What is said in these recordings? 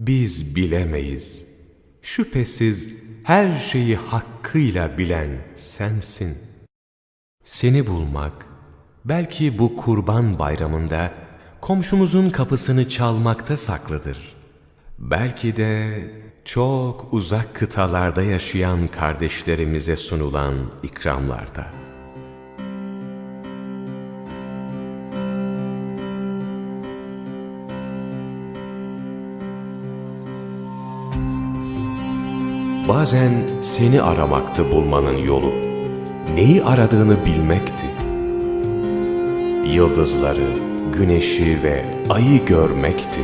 Biz bilemeyiz. Şüphesiz her şeyi hakkıyla bilen sensin. Seni bulmak, belki bu kurban bayramında komşumuzun kapısını çalmakta saklıdır. Belki de çok uzak kıtalarda yaşayan kardeşlerimize sunulan ikramlarda. Bazen seni aramaktı bulmanın yolu. Neyi aradığını bilmekti. Yıldızları, güneşi ve ayı görmekti.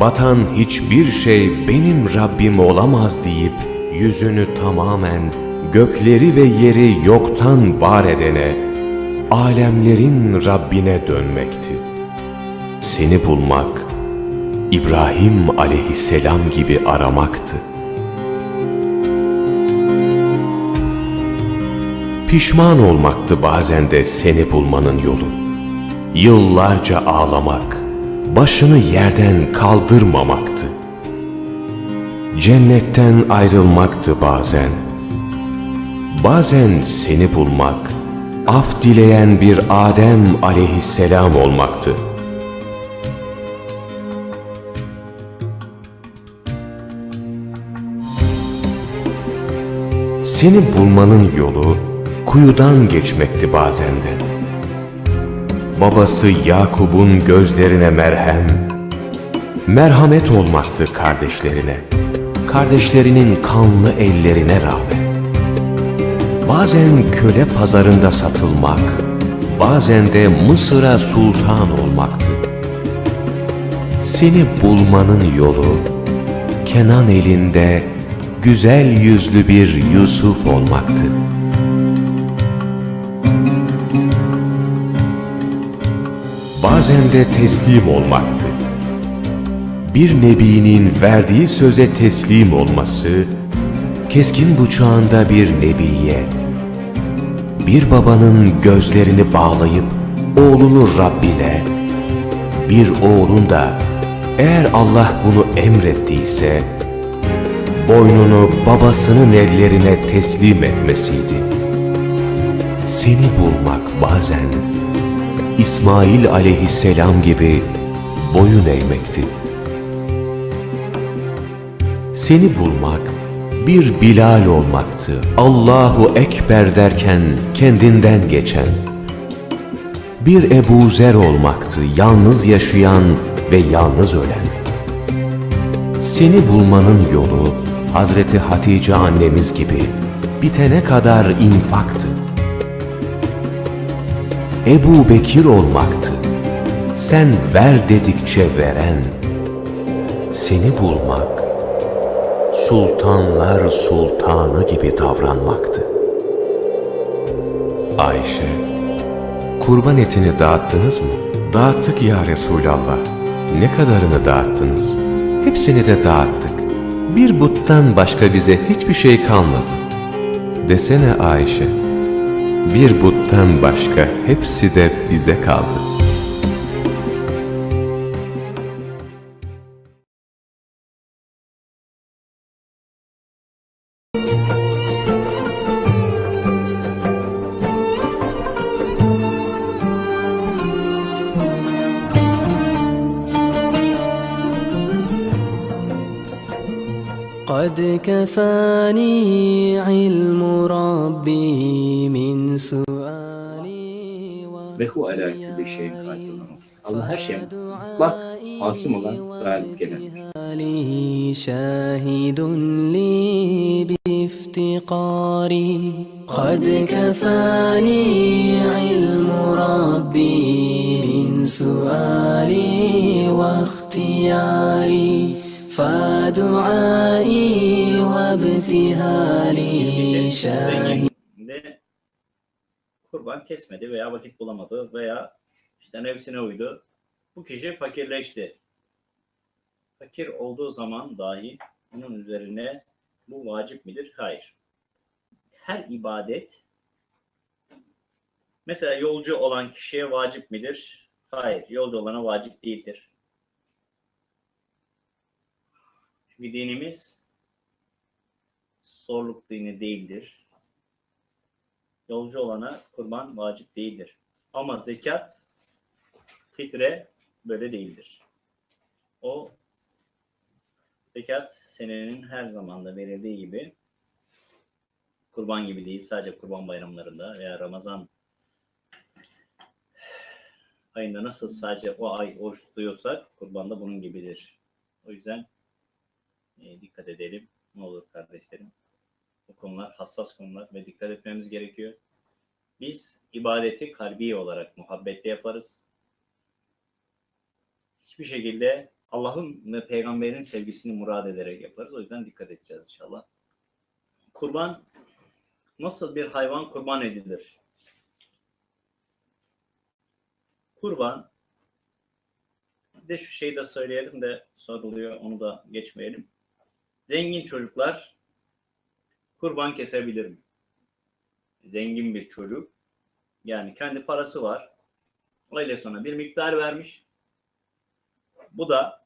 Batan hiçbir şey benim Rabbim olamaz deyip yüzünü tamamen gökleri ve yeri yoktan var edene, alemlerin Rabbine dönmekti. Seni bulmak, İbrahim aleyhisselam gibi aramaktı. Pişman olmaktı bazen de seni bulmanın yolu. Yıllarca ağlamak, başını yerden kaldırmamaktı. Cennetten ayrılmaktı bazen. Bazen seni bulmak, af dileyen bir Adem aleyhisselam olmaktı. Seni bulmanın yolu kuyudan geçmekti bazen de. Babası Yakub'un gözlerine merhem, merhamet olmaktı kardeşlerine, kardeşlerinin kanlı ellerine rağmen. Bazen köle pazarında satılmak, bazen de Mısır'a sultan olmaktı. Seni bulmanın yolu, Kenan elinde güzel yüzlü bir Yusuf olmaktı. Bazen de teslim olmaktı. Bir nebinin verdiği söze teslim olması, keskin bıçağında bir nebiye, bir babanın gözlerini bağlayıp oğlunu Rabbine, bir oğlun da eğer Allah bunu emrettiyse, boynunu babasının ellerine teslim etmesiydi. Seni bulmak bazen İsmail aleyhisselam gibi boyun eğmekti. Seni bulmak bir Bilal olmaktı. Allahu Ekber derken kendinden geçen. Bir Ebu Zer olmaktı. Yalnız yaşayan ve yalnız ölen. Seni bulmanın yolu Hazreti Hatice annemiz gibi bitene kadar infaktı. Ebu Bekir olmaktı. Sen ver dedikçe veren. Seni bulmak, sultanlar sultanı gibi davranmaktı. Ayşe, kurban etini dağıttınız mı? Dağıttık ya Resulallah. Ne kadarını dağıttınız? Hepsini de dağıttık. Bir buttan başka bize hiçbir şey kalmadı. Desene Ayşe, bir buttan başka hepsi de bize kaldı. الشيء الله عاصم الله شاهد لي بافتقاري. قد كفاني علم ربي من سؤالي واختياري. فدعائي وابتهالي شاهد. Kurban kesmedi veya vakit bulamadı veya işte nefsine uydu. Bu kişi fakirleşti. Fakir olduğu zaman dahi onun üzerine bu vacip midir? Hayır. Her ibadet mesela yolcu olan kişiye vacip midir? Hayır. Yolcu olana vacip değildir. Çünkü dinimiz zorluk dini değildir. Yolcu olana kurban vacip değildir. Ama zekat, fitre böyle değildir. O zekat senenin her zamanda verildiği gibi kurban gibi değil. Sadece kurban bayramlarında veya Ramazan ayında nasıl sadece o ay oruç tutuyorsak kurban da bunun gibidir. O yüzden e, dikkat edelim. Ne olur kardeşlerim. Bu konular hassas konular ve dikkat etmemiz gerekiyor. Biz ibadeti kalbi olarak muhabbetle yaparız. Hiçbir şekilde Allah'ın ve peygamberin sevgisini murad ederek yaparız. O yüzden dikkat edeceğiz inşallah. Kurban nasıl bir hayvan kurban edilir? Kurban bir de şu şeyi de söyleyelim de soruluyor onu da geçmeyelim. Zengin çocuklar kurban kesebilir mi? Zengin bir çocuk yani kendi parası var. Aile sonra bir miktar vermiş. Bu da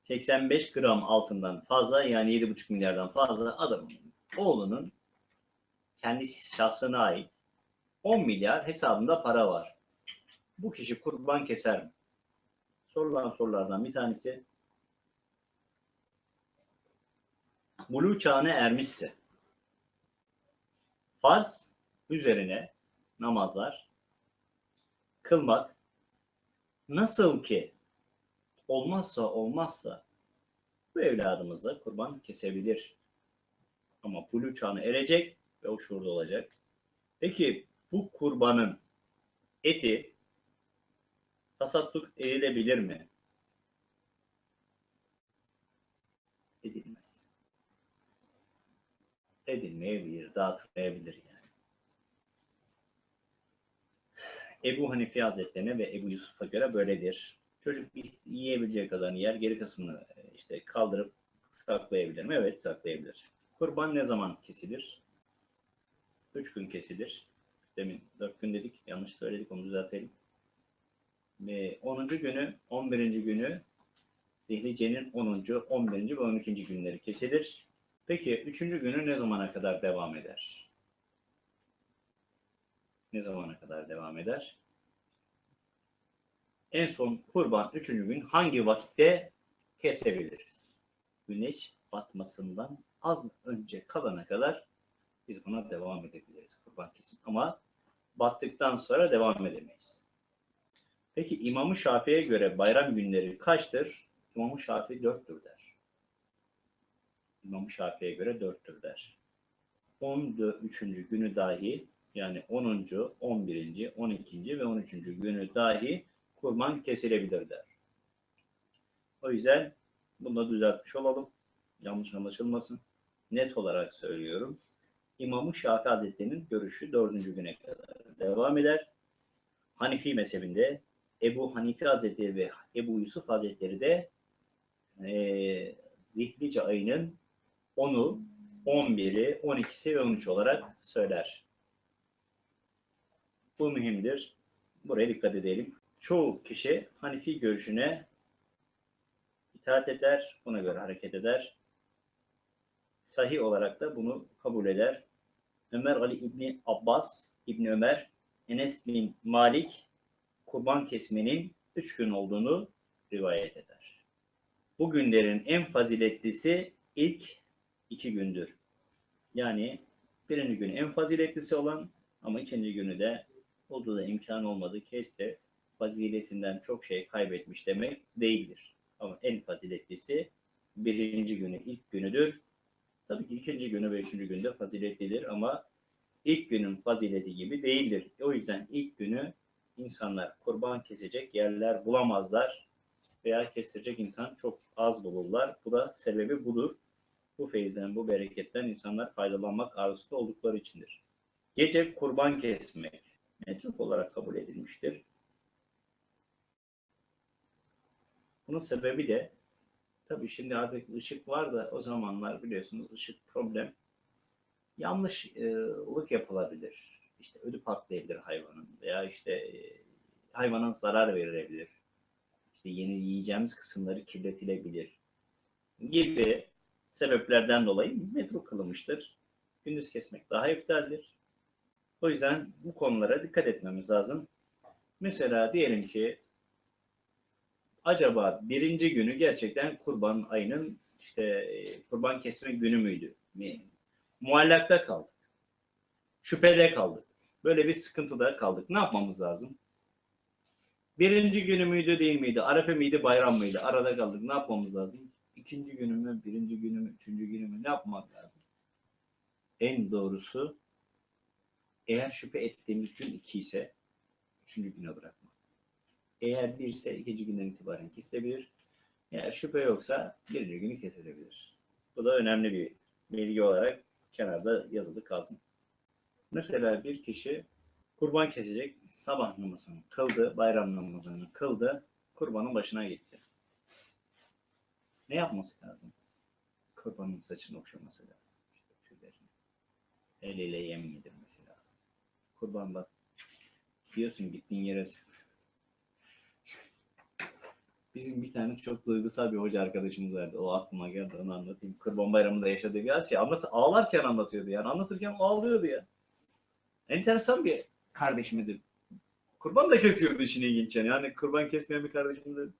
85 gram altından fazla yani 7,5 milyardan fazla adamın oğlunun kendi şahsına ait 10 milyar hesabında para var. Bu kişi kurban keser mi? Sorulan sorulardan bir tanesi Bulu çağına ermişse farz üzerine namazlar kılmak nasıl ki olmazsa olmazsa bu evladımızla kurban kesebilir. Ama bulu çağına erecek ve o şurada olacak. Peki bu kurbanın eti tasadduk edilebilir mi? Edilmez. Edilmeyebilir, dağıtılmayabilir yani. Ebu Hanife Hazretlerine ve Ebu Yusuf'a göre böyledir. Çocuk yiyebileceği kadarını yer, geri kısmını e, işte kaldırıp saklayabilir mi? Evet, saklayabilir. Kurban ne zaman kesilir? Üç gün kesilir. Demin dört gün dedik, yanlış söyledik, onu düzeltelim. Ve 10. günü, 11. günü Zihlice'nin 10. 11. ve 12. günleri kesilir. Peki 3. günü ne zamana kadar devam eder? Ne zamana kadar devam eder? En son kurban 3. gün hangi vakitte kesebiliriz? Güneş batmasından az önce kalana kadar biz buna devam edebiliriz kurban kesim. Ama battıktan sonra devam edemeyiz. Peki İmam-ı Şafii'ye göre bayram günleri kaçtır? İmam-ı Şafii dörttür der. İmam-ı Şafii'ye göre dörttür der. 13. günü dahi yani 10. 11. 12. ve 13. günü dahi kurban kesilebilir der. O yüzden bunu da düzeltmiş olalım. Yanlış anlaşılmasın. Net olarak söylüyorum. İmam-ı Şafii Hazretleri'nin görüşü dördüncü güne kadar devam eder. Hanifi mezhebinde Ebu Hanife Hazretleri ve Ebu Yusuf Hazretleri de e, Zihlice ayının 10'u, 11'i, 12'si ve 13 olarak söyler. Bu mühimdir. Buraya dikkat edelim. Çoğu kişi Hanifi görüşüne itaat eder, buna göre hareket eder. Sahih olarak da bunu kabul eder. Ömer Ali İbni Abbas, İbni Ömer, Enes bin Malik kurban kesmenin üç gün olduğunu rivayet eder. Bu günlerin en faziletlisi ilk iki gündür. Yani birinci gün en faziletlisi olan ama ikinci günü de olduğu da imkan olmadı kesti. Faziletinden çok şey kaybetmiş demek değildir. Ama en faziletlisi birinci günü, ilk günüdür. Tabii ki ikinci günü ve üçüncü günde faziletlidir ama ilk günün fazileti gibi değildir. O yüzden ilk günü insanlar kurban kesecek yerler bulamazlar veya kestirecek insan çok az bulurlar. Bu da sebebi budur. Bu feyizden, bu bereketten insanlar faydalanmak arzusunda oldukları içindir. Gece kurban kesmek metruk olarak kabul edilmiştir. Bunun sebebi de tabii şimdi artık ışık var da o zamanlar biliyorsunuz ışık problem. Yanlışlık yapılabilir. İşte ödü patlayabilir hayvanın veya işte e, hayvana zarar verilebilir. İşte yeni yiyeceğimiz kısımları kirletilebilir gibi sebeplerden dolayı metruk kılınmıştır. Gündüz kesmek daha iftaldir. O yüzden bu konulara dikkat etmemiz lazım. Mesela diyelim ki acaba birinci günü gerçekten kurban ayının işte kurban kesme günü müydü? Muallakta kaldık. Şüphede kaldık. Böyle bir sıkıntıda kaldık. Ne yapmamız lazım? Birinci günü müydü değil miydi? Arefe miydi bayram mıydı? Arada kaldık. Ne yapmamız lazım? İkinci günü mü? Birinci günü mü? Üçüncü günü mü? Ne yapmak lazım? En doğrusu eğer şüphe ettiğimiz gün iki ise üçüncü güne bırakmak. Eğer bir ise ikinci günden itibaren kesilebilir. Eğer şüphe yoksa birinci günü kesilebilir. Bu da önemli bir bilgi olarak kenarda yazılı kalsın. Mesela bir kişi kurban kesecek, sabah namazını kıldı, bayram namazını kıldı, kurbanın başına gitti. Ne yapması lazım? Kurbanın saçını okşaması lazım. İşte tüylerini. Eliyle yem yedirmesi. Kurban bak. Diyorsun gittiğin yere Bizim bir tane çok duygusal bir hoca arkadaşımız vardı. O aklıma geldi onu anlatayım. Kurban Bayramı'nda yaşadığı bir Asya. Anlat, ağlarken anlatıyordu yani. Anlatırken ağlıyordu ya. Enteresan bir kardeşimizdi. Kurban da kesiyordu işin ilginç yani. Yani kurban kesmeyen bir kardeşimizdi.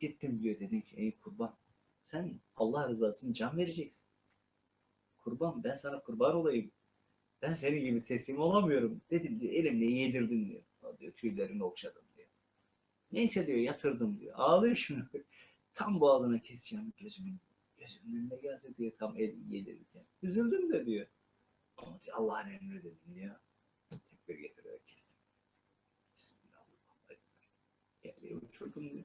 Gittim diyor dedim ki ey kurban sen Allah rızası için can vereceksin. Kurban ben sana kurban olayım. Ben senin gibi teslim olamıyorum. Dedim diyor elimle yedirdin diyor. O diyor tüylerini okşadım diyor. Neyse diyor yatırdım diyor. Ağlıyor şimdi. Tam boğazına keseceğim gözümün. Gözümün önüne geldi diyor tam el yedirirken. Üzüldüm de diyor. Ama diyor Allah'ın emri dedim diyor. Tekbir getirerek kestim. Bismillahirrahmanirrahim. Yerliğe uçurdum diyor.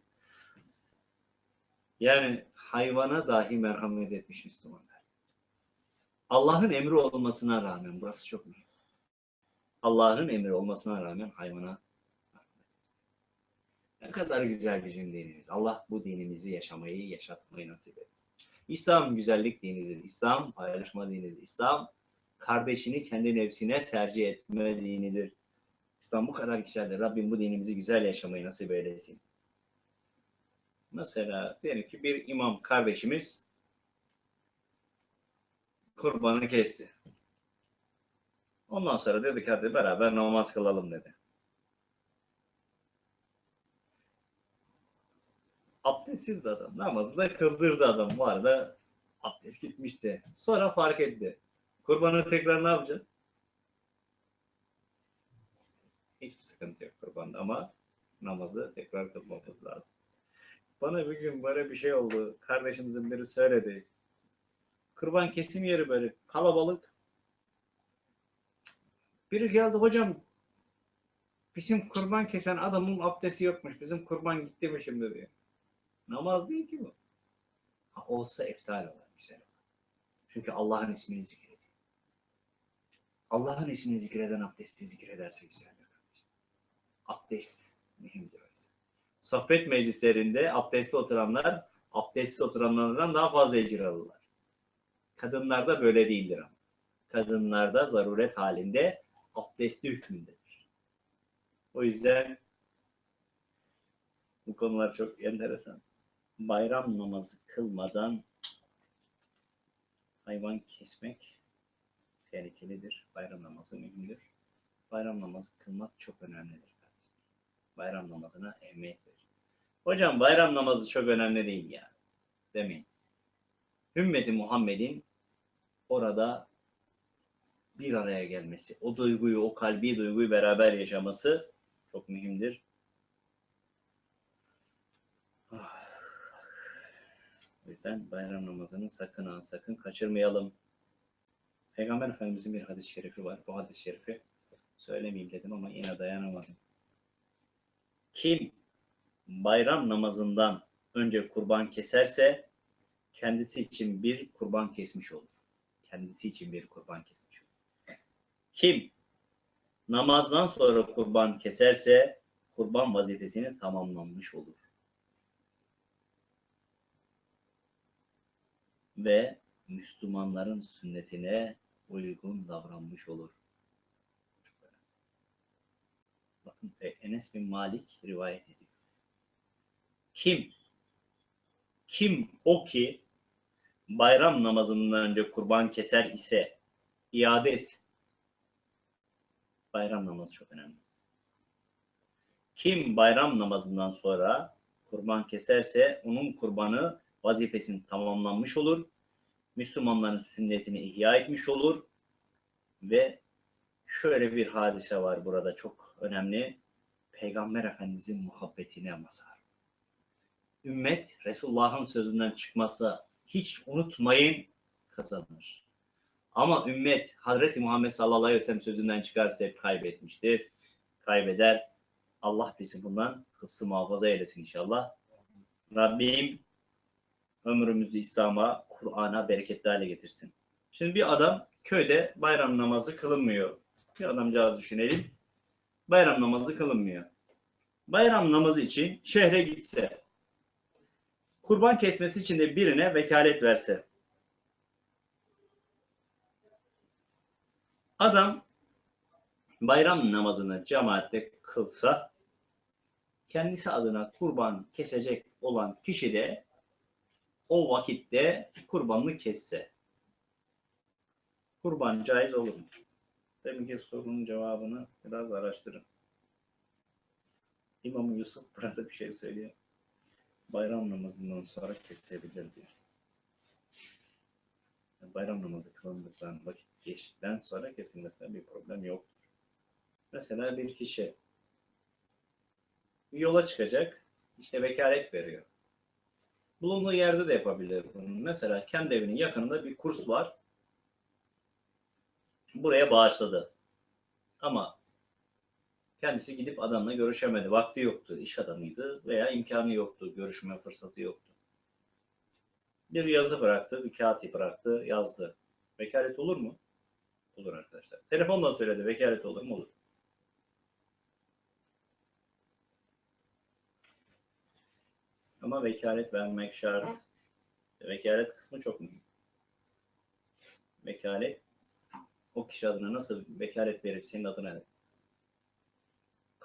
Yani hayvana dahi merhamet etmiş Müslümanlar. Allah'ın emri olmasına rağmen, burası çok mühim. Allah'ın emri olmasına rağmen hayvana ne kadar güzel bizim dinimiz. Allah bu dinimizi yaşamayı, yaşatmayı nasip etsin. İslam güzellik dinidir. İslam paylaşma dinidir. İslam kardeşini kendi nefsine tercih etme dinidir. İslam bu kadar güzeldir. Rabbim bu dinimizi güzel yaşamayı nasip eylesin. Mesela diyelim ki bir imam kardeşimiz kurbanı kesti. Ondan sonra dedi ki hadi beraber namaz kılalım dedi. Abdestsiz de adam. Namazı da kıldırdı adam. Bu arada abdest gitmişti. Sonra fark etti. Kurbanı tekrar ne yapacağız? Hiçbir sıkıntı yok kurbanda ama namazı tekrar kılmamız lazım. Bana bir gün böyle bir şey oldu. Kardeşimizin biri söyledi. Kurban kesim yeri böyle kalabalık. Biri geldi hocam bizim kurban kesen adamın abdesti yokmuş. Bizim kurban gitti mi şimdi diyor. Namaz değil ki bu. Ha, olsa iftar olur güzel. Çünkü Allah'ın ismini zikrediyor. Allah'ın ismini zikreden abdesti zikrederse güzel. Abdest mühimdir. Sohbet meclislerinde abdestli oturanlar abdestsiz oturanlardan daha fazla ecir alırlar. Kadınlarda böyle değildir ama. Kadınlarda zaruret halinde abdestli hükmündedir. O yüzden bu konular çok enteresan. Bayram namazı kılmadan hayvan kesmek tehlikelidir. Bayram namazı mühimdir. Bayram namazı kılmak çok önemlidir. Bayram namazına ehemmiyet verir. Hocam bayram namazı çok önemli değil ya. Demeyin. Ümmeti Muhammed'in orada bir araya gelmesi, o duyguyu, o kalbi duyguyu beraber yaşaması çok mühimdir. Ah. O yüzden bayram namazını sakın ha, sakın kaçırmayalım. Peygamber Efendimizin bir hadis-i şerifi var. Bu hadis-i şerifi söylemeyeyim dedim ama yine dayanamadım. Kim bayram namazından önce kurban keserse kendisi için bir kurban kesmiş olur. Kendisi için bir kurban kesmiş olur. Kim namazdan sonra kurban keserse kurban vazifesini tamamlanmış olur. Ve Müslümanların sünnetine uygun davranmış olur. Bakın e, Enes bin Malik rivayet ediyor. Kim? Kim o ki bayram namazından önce kurban keser ise iade etsin. Bayram namazı çok önemli. Kim bayram namazından sonra kurban keserse onun kurbanı vazifesini tamamlanmış olur. Müslümanların sünnetini ihya etmiş olur. Ve şöyle bir hadise var burada çok önemli. Peygamber Efendimizin muhabbetine mazhar. Ümmet Resulullah'ın sözünden çıkmazsa hiç unutmayın kazanır. Ama ümmet Hazreti Muhammed sallallahu aleyhi ve sellem sözünden çıkarsa hep kaybetmiştir. Kaybeder. Allah bizi bundan hıfzı muhafaza eylesin inşallah. Rabbim ömrümüzü İslam'a, Kur'an'a bereketli hale getirsin. Şimdi bir adam köyde bayram namazı kılınmıyor. Bir adamcağız düşünelim. Bayram namazı kılınmıyor. Bayram namazı için şehre gitse, kurban kesmesi için de birine vekalet verse, Adam bayram namazını cemaatte kılsa kendisi adına kurban kesecek olan kişi de o vakitte kurbanını kesse kurban caiz olur mu? Deminki sorunun cevabını biraz araştırın. İmam Yusuf burada bir şey söylüyor. Bayram namazından sonra kesebilir diyor. Bayram namazı kılındıktan vakit geçtikten sonra kesilmesine bir problem yoktur. Mesela bir kişi bir yola çıkacak, işte vekalet veriyor. Bulunduğu yerde de yapabilir bunu. Mesela kendi evinin yakınında bir kurs var. Buraya bağışladı. Ama kendisi gidip adamla görüşemedi. Vakti yoktu, iş adamıydı veya imkanı yoktu, görüşme fırsatı yoktu. Bir yazı bıraktı, bir kağıt bıraktı, yazdı. Vekalet olur mu? Olur arkadaşlar. Telefonla söyledi, vekalet olur mu? Olur. Ama vekalet vermek şart. Vekalet kısmı çok mühim. Vekalet o kişi adına nasıl vekalet verip senin adına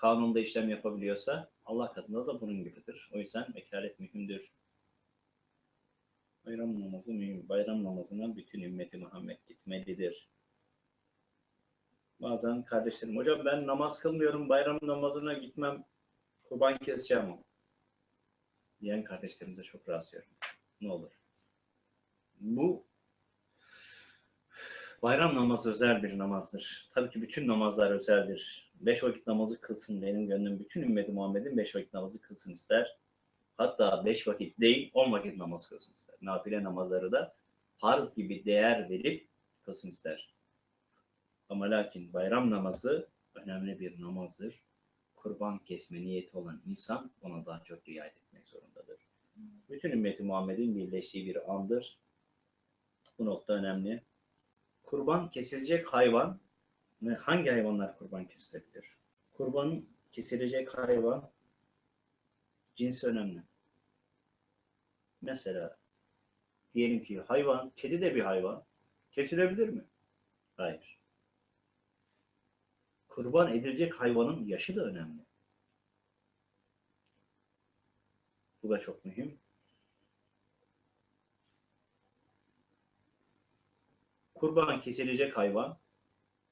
kanunda işlem yapabiliyorsa Allah katında da bunun gibidir. O yüzden vekalet mühimdir. Bayram namazı mühim. Bayram namazına bütün ümmeti Muhammed gitmelidir. Bazen kardeşlerim, hocam ben namaz kılmıyorum, bayram namazına gitmem, kurban keseceğim o. Diyen kardeşlerimize çok rastlıyorum. Ne olur. Bu bayram namazı özel bir namazdır. Tabii ki bütün namazlar özeldir. Beş vakit namazı kılsın benim gönlüm. Bütün ümmeti Muhammed'in beş vakit namazı kılsın ister. Hatta beş vakit değil, on vakit namaz kılsın ister. Nafile namazları da farz gibi değer verip kılsın ister. Ama lakin bayram namazı önemli bir namazdır. Kurban kesme niyeti olan insan ona daha çok riayet etmek zorundadır. Bütün ümmeti Muhammed'in birleştiği bir andır. Bu nokta önemli. Kurban kesilecek hayvan hangi hayvanlar kurban kesilebilir? Kurban kesilecek hayvan cinsi önemli. Mesela diyelim ki hayvan, kedi de bir hayvan. Kesilebilir mi? Hayır. Kurban edilecek hayvanın yaşı da önemli. Bu da çok mühim. Kurban kesilecek hayvan.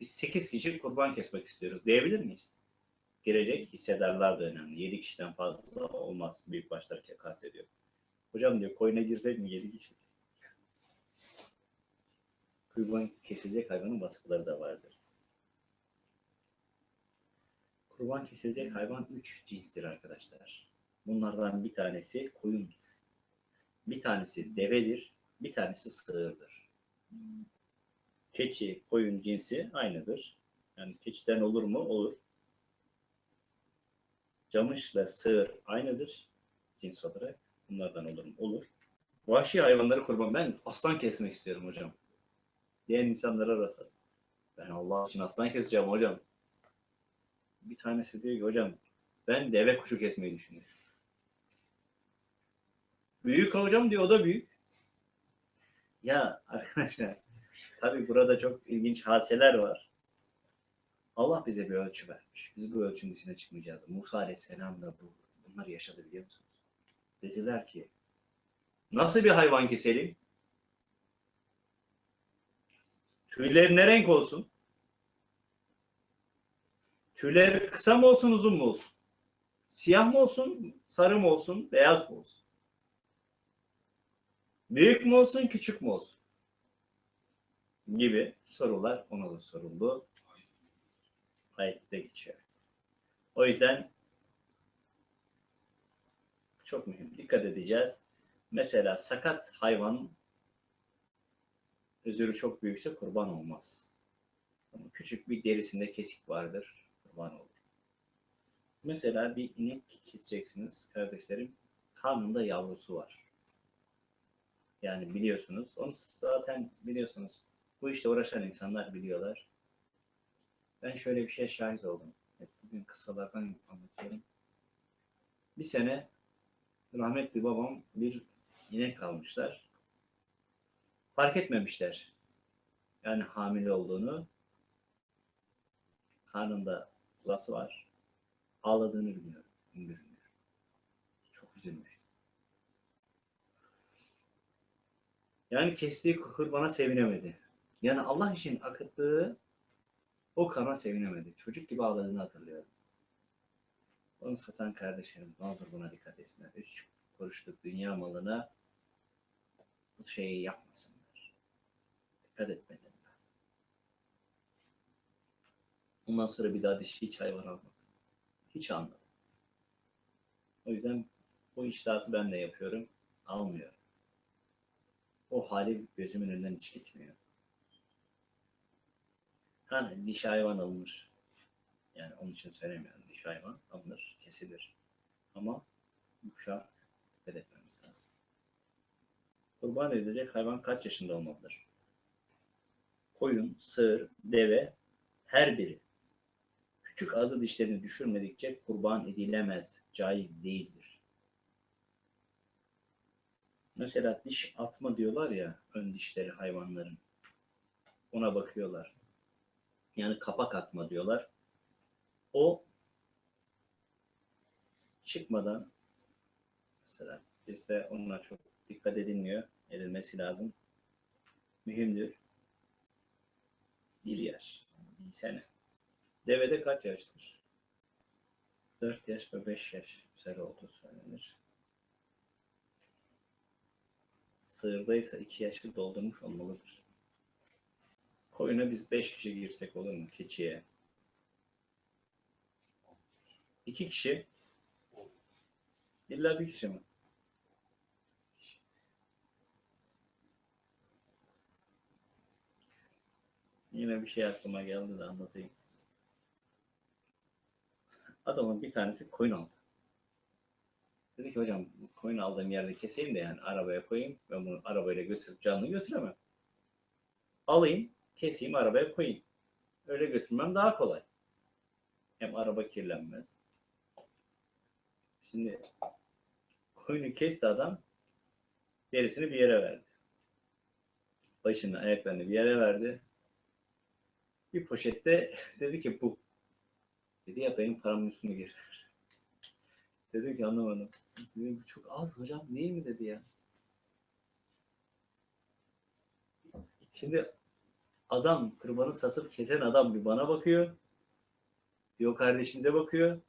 Biz 8 kişi kurban kesmek istiyoruz. Diyebilir miyiz? Girecek hissedarlar da önemli. 7 kişiden fazla olmaz. Büyük başlar kastediyor. Hocam diyor koyuna girsek mi 7 kişi? Kurban kesilecek hayvanın vasıfları da vardır. Kurban kesilecek hayvan 3 cinstir arkadaşlar. Bunlardan bir tanesi koyundur. Bir tanesi devedir. Bir tanesi sığırdır. Keçi, koyun cinsi aynıdır. Yani keçiden olur mu? Olur. Camışla sığır aynıdır cins olarak. Bunlardan olur mu? Olur. Vahşi hayvanları kurban. Ben aslan kesmek istiyorum hocam. Diyen insanlara rastladım. Ben Allah için aslan keseceğim hocam. Bir tanesi diyor ki hocam ben deve kuşu kesmeyi düşünüyorum. Büyük hocam diyor o da büyük. Ya arkadaşlar tabii burada çok ilginç hadiseler var. Allah bize bir ölçü vermiş. Biz bu ölçünün dışına çıkmayacağız. Musa Aleyhisselam da bu, bunları yaşadı biliyor musunuz? Dediler ki nasıl bir hayvan keselim? Tüyleri ne renk olsun? Tüyleri kısa mı olsun uzun mu olsun? Siyah mı olsun, sarı mı olsun, beyaz mı olsun? Büyük mü olsun, küçük mü olsun? Gibi sorular ona da soruldu. Ayette geçiyor. O yüzden çok mühim. Dikkat edeceğiz. Mesela sakat hayvan özürü çok büyükse kurban olmaz. Ama küçük bir derisinde kesik vardır. Kurban olur. Mesela bir inek keseceksiniz kardeşlerim. Karnında yavrusu var. Yani biliyorsunuz. Onu zaten biliyorsunuz. Bu işte uğraşan insanlar biliyorlar. Ben şöyle bir şeye şahit oldum. Hep bugün kıssalardan anlatıyorum. Bir sene rahmetli babam bir inek almışlar. Fark etmemişler. Yani hamile olduğunu. Karnında uzası var. Ağladığını biliyor. Hüngür hüngür. Çok üzülmüş. Yani kestiği kurbana sevinemedi. Yani Allah için akıttığı o kana sevinemedi. Çocuk gibi ağladığını hatırlıyorum. Onu satan kardeşlerim ne olur buna dikkat etsinler. Üç kuruşluk dünya malına bu şeyi yapmasınlar. Dikkat etmeleri lazım. Ondan sonra bir daha dişi hiç hayvan almadım. Hiç almadım. O yüzden bu iştahatı ben de yapıyorum. Almıyorum. O hali gözümün önünden hiç gitmiyor. Hani dişi hayvan alınır. Yani onun için söylemiyorum. Dişi hayvan alınır, kesilir. Ama bu şart etmemiz lazım. Kurban edilecek hayvan kaç yaşında olmalıdır? Koyun, sığır, deve her biri küçük azı dişlerini düşürmedikçe kurban edilemez, caiz değildir. Mesela diş atma diyorlar ya ön dişleri hayvanların. Ona bakıyorlar. Yani kapak atma diyorlar. O çıkmadan mesela bizde onunla çok dikkat edilmiyor. Edilmesi lazım. Mühimdir. Bir yaş. Bir sene. Devede kaç yaştır? 4 yaş ve 5 yaş üzeri olduğu söylenir. Sığırda ise 2 yaşı doldurmuş olmalıdır. Koyuna biz 5 kişi girsek olur mu? Keçiye. 2 kişi. İlla bir kişi mi? Yine bir şey aklıma geldi de anlatayım. Adamın bir tanesi koyun aldı. Dedi ki hocam koyun aldığım yerde keseyim de yani arabaya koyayım. Ben bunu arabayla götürüp canlı götüremem. Alayım, keseyim, arabaya koyayım. Öyle götürmem daha kolay. Hem araba kirlenmez. Şimdi koyunu kesti adam. Derisini bir yere verdi. Başını, ayaklarını bir yere verdi. Bir poşette dedi ki bu. Dedi ya benim paramın üstüne girer. Dedim ki anlamadım. Dedim bu çok az hocam değil mi dedi ya. Şimdi adam kurbanı satıp kesen adam bir bana bakıyor. Bir o kardeşimize bakıyor.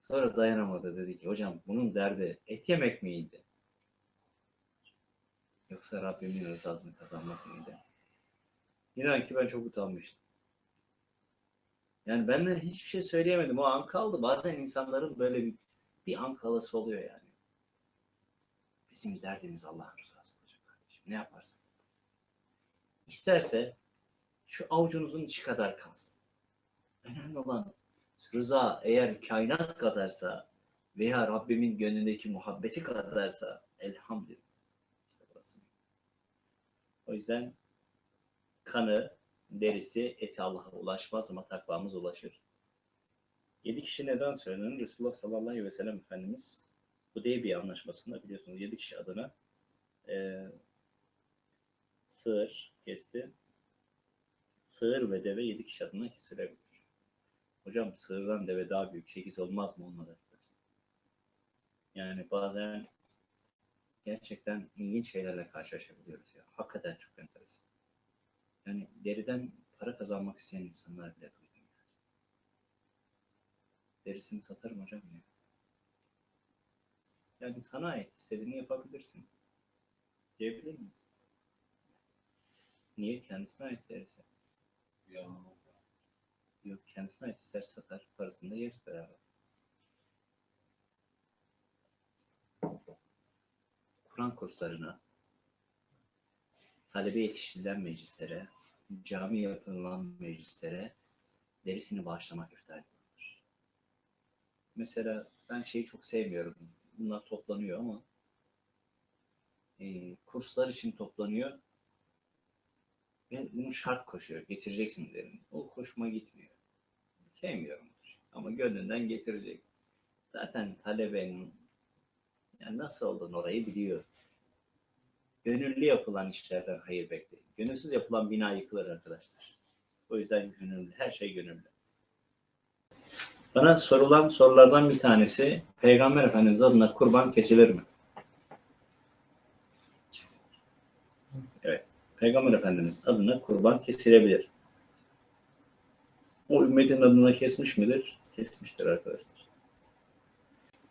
Sonra dayanamadı dedi ki hocam bunun derdi et yemek miydi? Yoksa Rabbimin rızasını kazanmak mıydı? İnan ki ben çok utanmıştım. Yani benden hiçbir şey söyleyemedim. O an kaldı. Bazen insanların böyle bir, bir an kalası oluyor yani. Bizim derdimiz Allah'ın rızası olacak kardeşim. Ne yaparsın? İsterse şu avucunuzun içi kadar kalsın. Önemli olan rıza eğer kainat kadarsa veya Rabbimin gönlündeki muhabbeti kadarsa elhamdülillah. O yüzden kanı derisi eti Allah'a ulaşmaz ama takvamız ulaşır. Yedi kişi neden söylenir? Resulullah sallallahu aleyhi ve sellem Efendimiz Hudeybiye anlaşmasında biliyorsunuz yedi kişi adına e, sığır kesti. Sığır ve deve yedi kişi adına kesilebilir. Hocam sığırdan deve daha büyük. Sekiz olmaz mı? Arkadaşlar. Yani bazen gerçekten ilginç şeylerle karşılaşabiliyoruz ya. Hakikaten çok enteresan. Yani deriden para kazanmak isteyen insanlar bile duydum. Yani. Derisini satarım hocam ya. Yani sana ait. İstediğini yapabilirsin. Diyebilir miyiz? Niye? Kendisine ait derisi. Yok kendisine ait ister satar. Parasını da yeriz beraber. Kur'an kurslarına, talebe yetiştirilen meclislere, cami yapılan meclislere derisini bağışlamak iftardır. Mesela ben şeyi çok sevmiyorum. Bunlar toplanıyor ama e, kurslar için toplanıyor ve bunu şart koşuyor. Getireceksin derim. O hoşuma gitmiyor. Sevmiyorum. Ama gönlünden getirecek. Zaten talebenin yani nasıl olduğunu orayı biliyor. Gönüllü yapılan işlerden hayır bekleyin. Gönülsüz yapılan bina yıkılır arkadaşlar. O yüzden gönüllü. Her şey gönüllü. Bana sorulan sorulardan bir tanesi Peygamber Efendimiz adına kurban kesilir mi? Evet. Peygamber Efendimiz adına kurban kesilebilir. O ümmetin adına kesmiş midir? Kesmiştir arkadaşlar.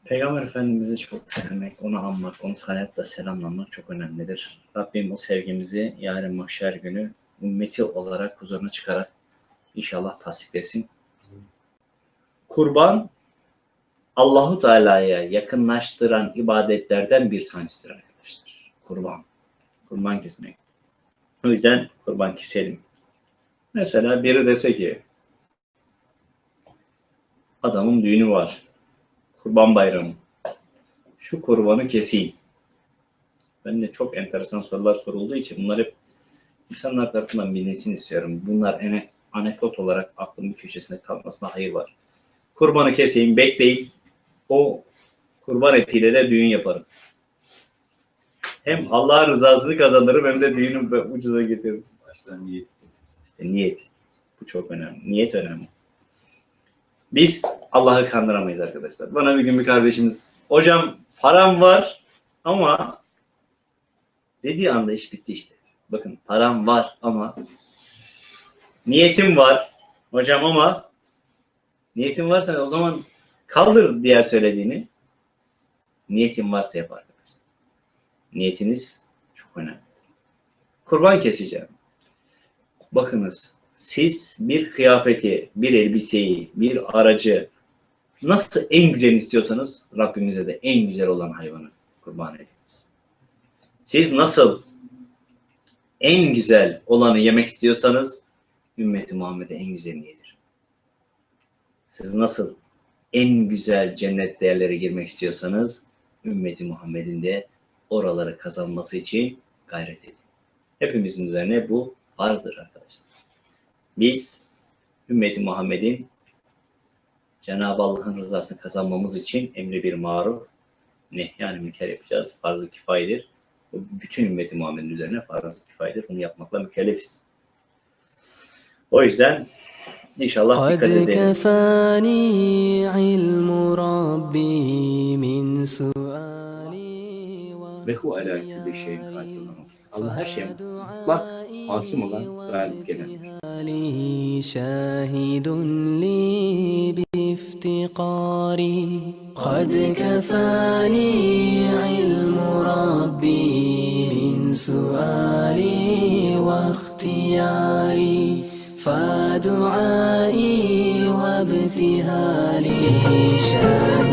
Peygamber Efendimiz'i çok sevmek, onu anmak, onu salatla selamlamak çok önemlidir. Rabbim o sevgimizi yarın mahşer günü ümmeti olarak huzuruna çıkarak inşallah tasdik etsin. Kurban Allahu Teala'ya yakınlaştıran ibadetlerden bir tanesidir arkadaşlar. Kurban. Kurban kesmek. O yüzden kurban keselim. Mesela biri dese ki adamın düğünü var. Kurban bayramı. Şu kurbanı keseyim. Ben de çok enteresan sorular sorulduğu için bunlar hep insanlar tarafından bilinsin istiyorum. Bunlar ene, anekdot olarak aklımın köşesinde kalmasına hayır var. Kurbanı keseyim, bekleyin. O kurban etiyle de düğün yaparım. Hem Allah'ın rızasını kazanırım hem de düğünü ucuza getiririm. Baştan niyet. İşte niyet. Bu çok önemli. Niyet önemli. Biz Allah'ı kandıramayız arkadaşlar. Bana bir gün bir kardeşimiz hocam param var ama dediği anda iş bitti işte. Bakın param var ama niyetim var hocam ama niyetin varsa o zaman kaldır diğer söylediğini. Niyetin varsa yap arkadaşlar. Niyetiniz çok önemli. Kurban keseceğim. Bakınız siz bir kıyafeti, bir elbiseyi, bir aracı nasıl en güzel istiyorsanız Rabbimize de en güzel olan hayvanı kurban ediniz. Siz nasıl en güzel olanı yemek istiyorsanız ümmeti Muhammed'e en güzelini yedir. Siz nasıl en güzel cennet değerlere girmek istiyorsanız ümmeti Muhammed'in de oraları kazanması için gayret edin. Hepimizin üzerine bu farzdır arkadaşlar. Biz ümmeti Muhammed'in Cenab-ı Allah'ın rızasını kazanmamız için emri bir maruf, nehyan mükellef yapacağız. Farz-ı kifayedir. Bu bütün ümmeti Muhammed'in üzerine farz-ı kifayedir. Bunu yapmakla mükellefiz. O yüzden inşallah قد dikkat edelim. كفاني علم ربي من سؤالي Ve hu ala külli şeyin kadirun. Allah her şeye mutlak, masum olan galip gelendir. شاهد لي بافتقاري قد كفاني علم ربي من سؤالي واختياري فدعائي وابتهالي شاهد